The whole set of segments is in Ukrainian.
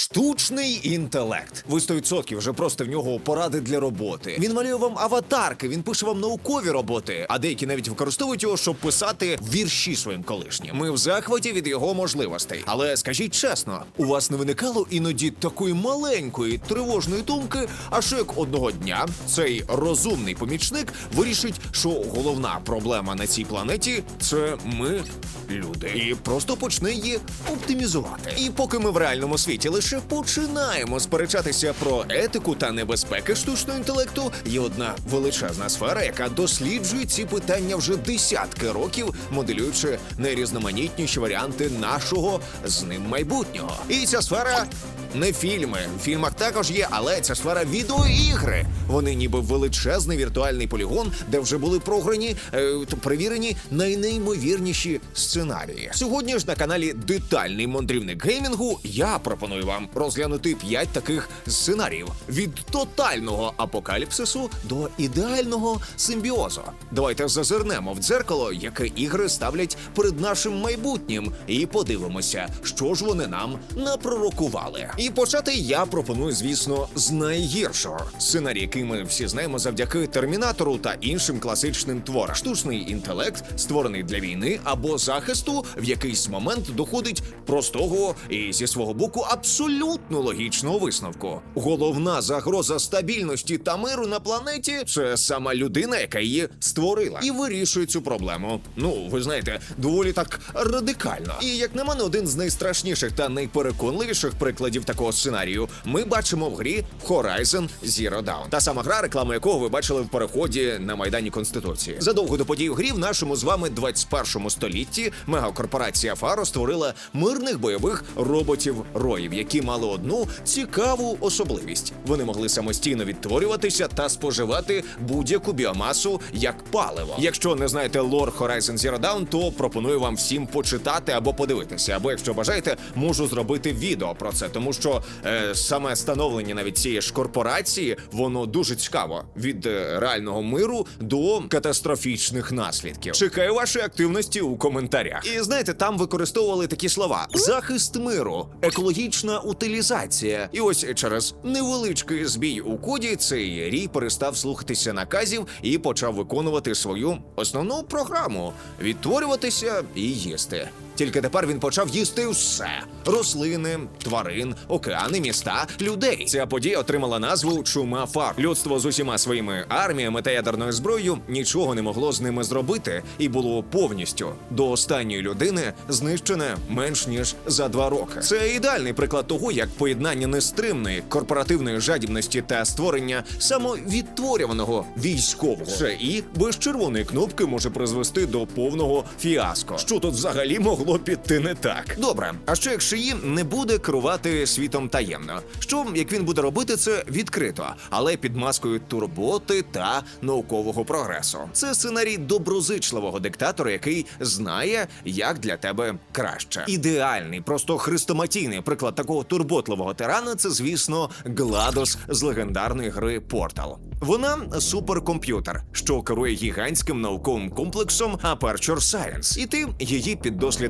Штучний інтелект. Ви 100% вже просто в нього поради для роботи. Він малює вам аватарки, він пише вам наукові роботи, а деякі навіть використовують його, щоб писати вірші своїм колишнім. Ми в захваті від його можливостей. Але скажіть чесно, у вас не виникало іноді такої маленької тривожної думки, а що як одного дня цей розумний помічник вирішить, що головна проблема на цій планеті це ми, люди, і просто почне її оптимізувати. І поки ми в реальному світі лише починаємо сперечатися про етику та небезпеки штучного інтелекту, є одна величезна сфера, яка досліджує ці питання вже десятки років, моделюючи найрізноманітніші варіанти нашого з ним майбутнього. І ця сфера. Не фільми. В фільмах також є, але ця сфера відеоігри. Вони ніби величезний віртуальний полігон, де вже були програні е, перевірені найнеймовірніші сценарії. Сьогодні ж на каналі Детальний мандрівник геймінгу я пропоную вам розглянути п'ять таких сценаріїв: від тотального апокаліпсису до ідеального симбіозу. Давайте зазирнемо в дзеркало, яке ігри ставлять перед нашим майбутнім, і подивимося, що ж вони нам напророкували. І почати я пропоную, звісно, з найгіршого сценарій, який ми всі знаємо завдяки термінатору та іншим класичним творам. Штучний інтелект, створений для війни або захисту, в якийсь момент доходить простого і зі свого боку абсолютно логічного висновку. Головна загроза стабільності та миру на планеті це сама людина, яка її створила, і вирішує цю проблему. Ну, ви знаєте, доволі так радикально. І як на мене, один з найстрашніших та найпереконливіших прикладів такого сценарію ми бачимо в грі Horizon Zero Dawn. Та сама гра, рекламу якого ви бачили в переході на майдані Конституції. Задовго до подій у грі в нашому з вами 21 столітті мегакорпорація Фаро створила мирних бойових роботів роїв, які мали одну цікаву особливість. Вони могли самостійно відтворюватися та споживати будь-яку біомасу як паливо. Якщо не знаєте лор Horizon Zero Dawn, то пропоную вам всім почитати або подивитися. Або якщо бажаєте, можу зробити відео про це, тому що е, саме становлення навіть цієї ж корпорації воно дуже цікаво від е, реального миру до катастрофічних наслідків. Чекаю вашої активності у коментарях. І знаєте, там використовували такі слова: захист миру, екологічна утилізація. І ось через невеличкий збій у коді цей рій перестав слухатися наказів і почав виконувати свою основну програму відтворюватися і їсти. Тільки тепер він почав їсти все: рослини, тварин, океани, міста, людей. Ця подія отримала назву Чума Фар. Людство з усіма своїми арміями та ядерною зброєю нічого не могло з ними зробити, і було повністю до останньої людини знищене менш ніж за два роки. Це ідеальний приклад того, як поєднання нестримної корпоративної жадібності та створення самовідтворюваного військового і без червоної кнопки може призвести до повного фіаско. Що тут взагалі могло піти не так? Добре, а що якщо її не буде керувати світом таємно? Що як він буде робити це відкрито, але під маскою турботи та наукового прогресу? Це сценарій доброзичливого диктатора, який знає, як для тебе краще. Ідеальний, просто хрестоматійний приклад такого турботливого тирана це, звісно, Гладос з легендарної гри Портал. Вона суперкомп'ютер, що керує гігантським науковим комплексом Aperture Science. І ти її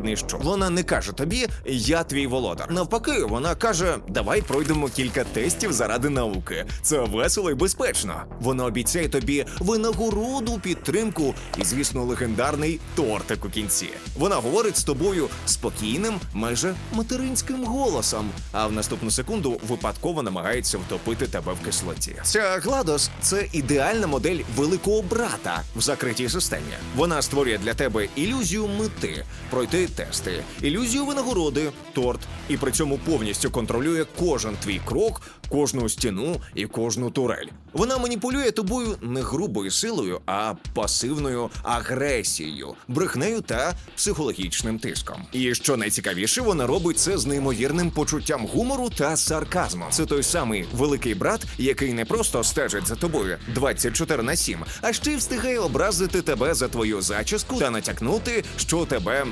піддослідний що. Вона не каже тобі Я твій володар. Навпаки, вона каже: Давай пройдемо кілька тестів заради науки. Це весело і безпечно. Вона обіцяє тобі винагороду, підтримку і, звісно, легендарний тортик у кінці. Вона говорить з тобою спокійним, майже материнським голосом, а в наступну секунду випадково намагається втопити тебе в кислоті. Ця Гладос це ідеальна модель великого брата в закритій системі. Вона створює для тебе ілюзію мети, пройти тести, ілюзію винагороди, торт, і при цьому повністю контролює кожен твій крок, кожну стіну і кожну турель. Вона маніпулює тобою не грубою силою, а пасивною агресією, брехнею та психологічним тиском. І що найцікавіше, вона робить це з неймовірним почуттям гумору та сарказму. Це той самий великий брат, який не просто стежить за тобою тобою 24 на 7, а ще й встигає образити тебе за твою зачіску та натякнути, що тебе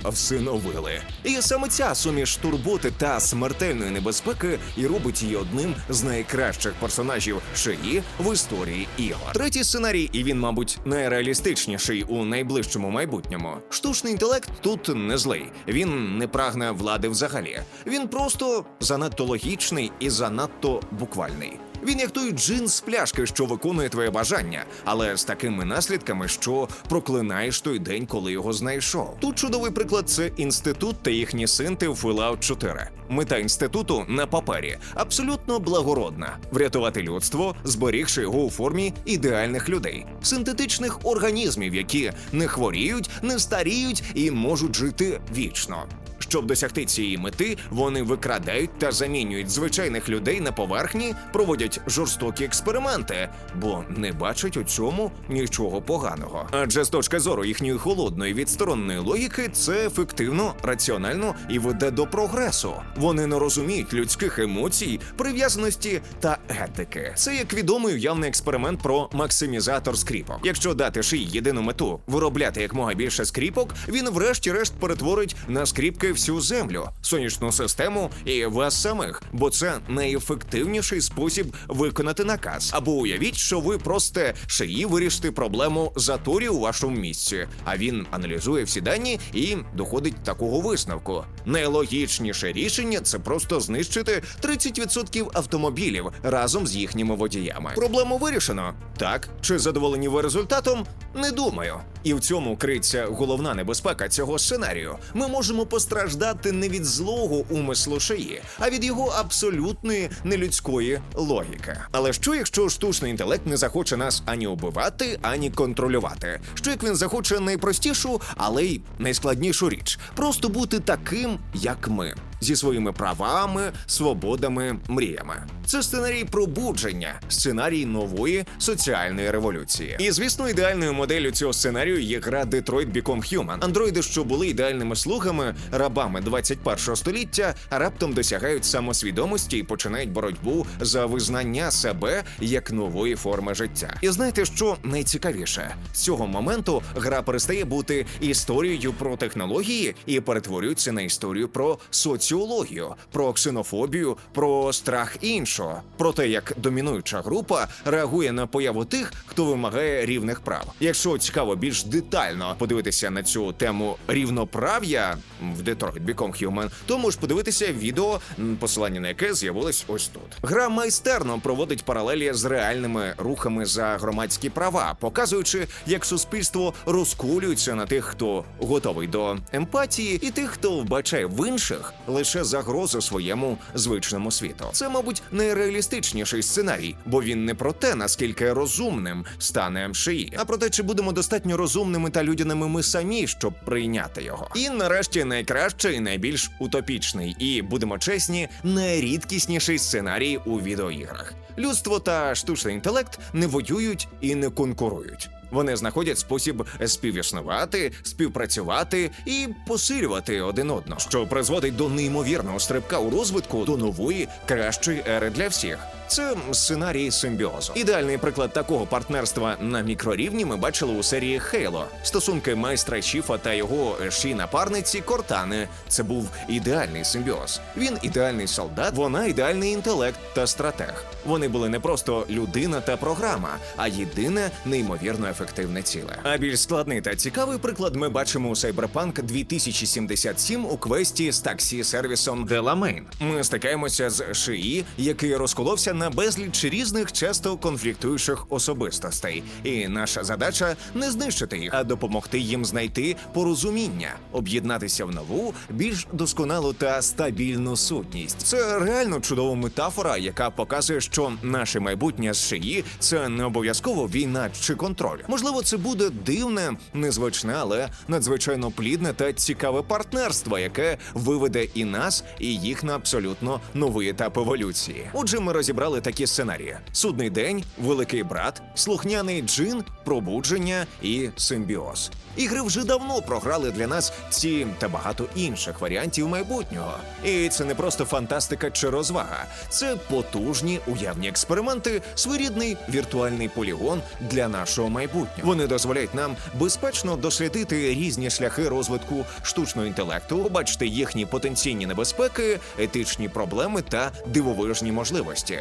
всиновили. І саме ця суміш турботи та смертельної небезпеки і робить її одним з найкращих персонажів шиї в історії ігор. Третій сценарій, і він, мабуть, найреалістичніший у найближчому майбутньому. Штучний інтелект тут не злий. Він не прагне влади взагалі. Він просто занадто логічний і занадто буквальний. Він як той джин з пляшки, що виконує твоє бажання, але з такими наслідками, що проклинаєш той день, коли його знайшов. Тут чудовий приклад це інститут та їхні синти в Fallout 4. Мета інституту на папері абсолютно благородна: врятувати людство, зберігши його у формі ідеальних людей, синтетичних організмів, які не хворіють, не старіють і можуть жити вічно. Щоб досягти цієї мети, вони викрадають та замінюють звичайних людей на поверхні, проводять жорстокі експерименти, бо не бачать у цьому нічого поганого. Адже з точки зору їхньої холодної відсторонної логіки, це ефективно, раціонально і веде до прогресу. Вони не розуміють людських емоцій, прив'язаності та етики. Це як відомий уявний експеримент про максимізатор скріпок. Якщо дати шиї єдину мету виробляти якмога більше скріпок, він врешті-решт перетворить на скріпки всю землю, сонячну систему і вас самих, бо це найефективніший спосіб виконати наказ. Або уявіть, що ви просто шиї вирішите проблему заторів у вашому місці. А він аналізує всі дані і доходить до такого висновку. Найлогічніше рішення це просто знищити 30% автомобілів разом з їхніми водіями. Проблему вирішено. Так чи задоволені ви результатом? Не думаю. І в цьому криється головна небезпека цього сценарію. Ми можемо постраждати не від злого умислу шиї, а від його абсолютної нелюдської логіки. Але що, якщо штучний інтелект не захоче нас ані убивати, ані контролювати? Що як він захоче найпростішу, але й найскладнішу річ просто бути таким, як ми. Зі своїми правами, свободами, мріями. Це сценарій пробудження, сценарій нової соціальної революції. І звісно, ідеальною моделлю цього сценарію є гра Detroit Become Human. Андроїди, що були ідеальними слугами, рабами 21-го століття, раптом досягають самосвідомості і починають боротьбу за визнання себе як нової форми життя. І знаєте, що найцікавіше? З цього моменту гра перестає бути історією про технології і перетворюється на історію про соціологію, про ксенофобію, про страх іншого, про те, як домінуюча група реагує на появу тих, хто вимагає рівних прав. Якщо цікаво більш детально подивитися на цю тему рівноправ'я в Detroit Become Human, то можеш подивитися відео, посилання на яке з'явилось ось тут. Гра майстерно проводить паралелі з реальними рухами за громадські права, показуючи, як суспільство розкулюється на тих, хто готовий до емпатії, і тих, хто вбачає в інших лише загрозу своєму звичному світу. Це, мабуть, найреалістичніший сценарій, бо він не про те, наскільки розумним стане шиї, а про те, чи будемо достатньо розумними та людяними ми самі, щоб прийняти його. І нарешті найкращий, найбільш утопічний, і будемо чесні, найрідкісніший сценарій у відеоіграх. Людство та штучний інтелект не воюють і не конкурують. Вони знаходять спосіб співіснувати, співпрацювати і посилювати один одного, що призводить до неймовірного стрибка у розвитку до нової кращої ери для всіх. Це сценарій симбіозу. Ідеальний приклад такого партнерства на мікрорівні ми бачили у серії Хейло. Стосунки майстра Чіфа та його ші напарниці Кортани. Це був ідеальний симбіоз. Він ідеальний солдат, вона ідеальний інтелект та стратег. Вони були не просто людина та програма, а єдине неймовірно ефективне ціле. А більш складний та цікавий приклад ми бачимо у Cyberpunk 2077 у квесті з таксі сервісом Деламейн. Ми стикаємося з шиї, який розколовся на безліч різних, часто конфліктуючих особистостей. І наша задача не знищити їх, а допомогти їм знайти порозуміння, об'єднатися в нову, більш досконалу та стабільну сутність. Це реально чудова метафора, яка показує, що наше майбутнє з шиї це не обов'язково війна чи контроль. Можливо, це буде дивне, незвичне, але надзвичайно плідне та цікаве партнерство, яке виведе і нас, і їх на абсолютно новий етап еволюції. Отже, ми розібрали такі сценарії: судний день, великий брат, слухняний джин, пробудження і симбіоз. Ігри вже давно програли для нас ці та багато інших варіантів майбутнього. І це не просто фантастика чи розвага, це потужні уявні експерименти, своєрідний віртуальний полігон для нашого майбутнього. Вони дозволяють нам безпечно дослідити різні шляхи розвитку штучного інтелекту, побачити їхні потенційні небезпеки, етичні проблеми та дивовижні можливості.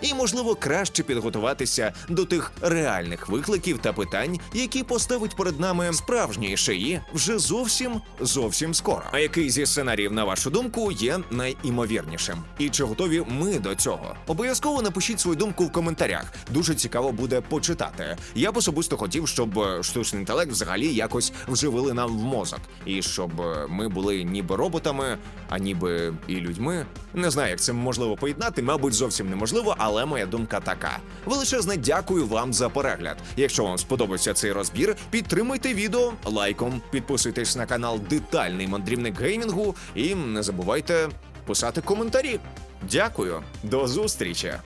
І, можливо, краще підготуватися до тих реальних викликів та питань, які поставить перед нами справжній шиї вже зовсім зовсім скоро. А який зі сценаріїв, на вашу думку, є найімовірнішим? І чи готові ми до цього? Обов'язково напишіть свою думку в коментарях. Дуже цікаво буде почитати. Я б особисто хотів, щоб е, штучний інтелект взагалі якось вживили нам в мозок, і щоб е, ми були ніби роботами, а ніби і людьми. Не знаю, як це можливо поєднати, мабуть, зовсім неможливо, але моя думка така. Величезне дякую вам за перегляд. Якщо вам сподобався цей розбір, підтримуйте відео лайком, підписуйтесь на канал Детальний мандрівник геймінгу і не забувайте писати коментарі. Дякую, до зустрічі!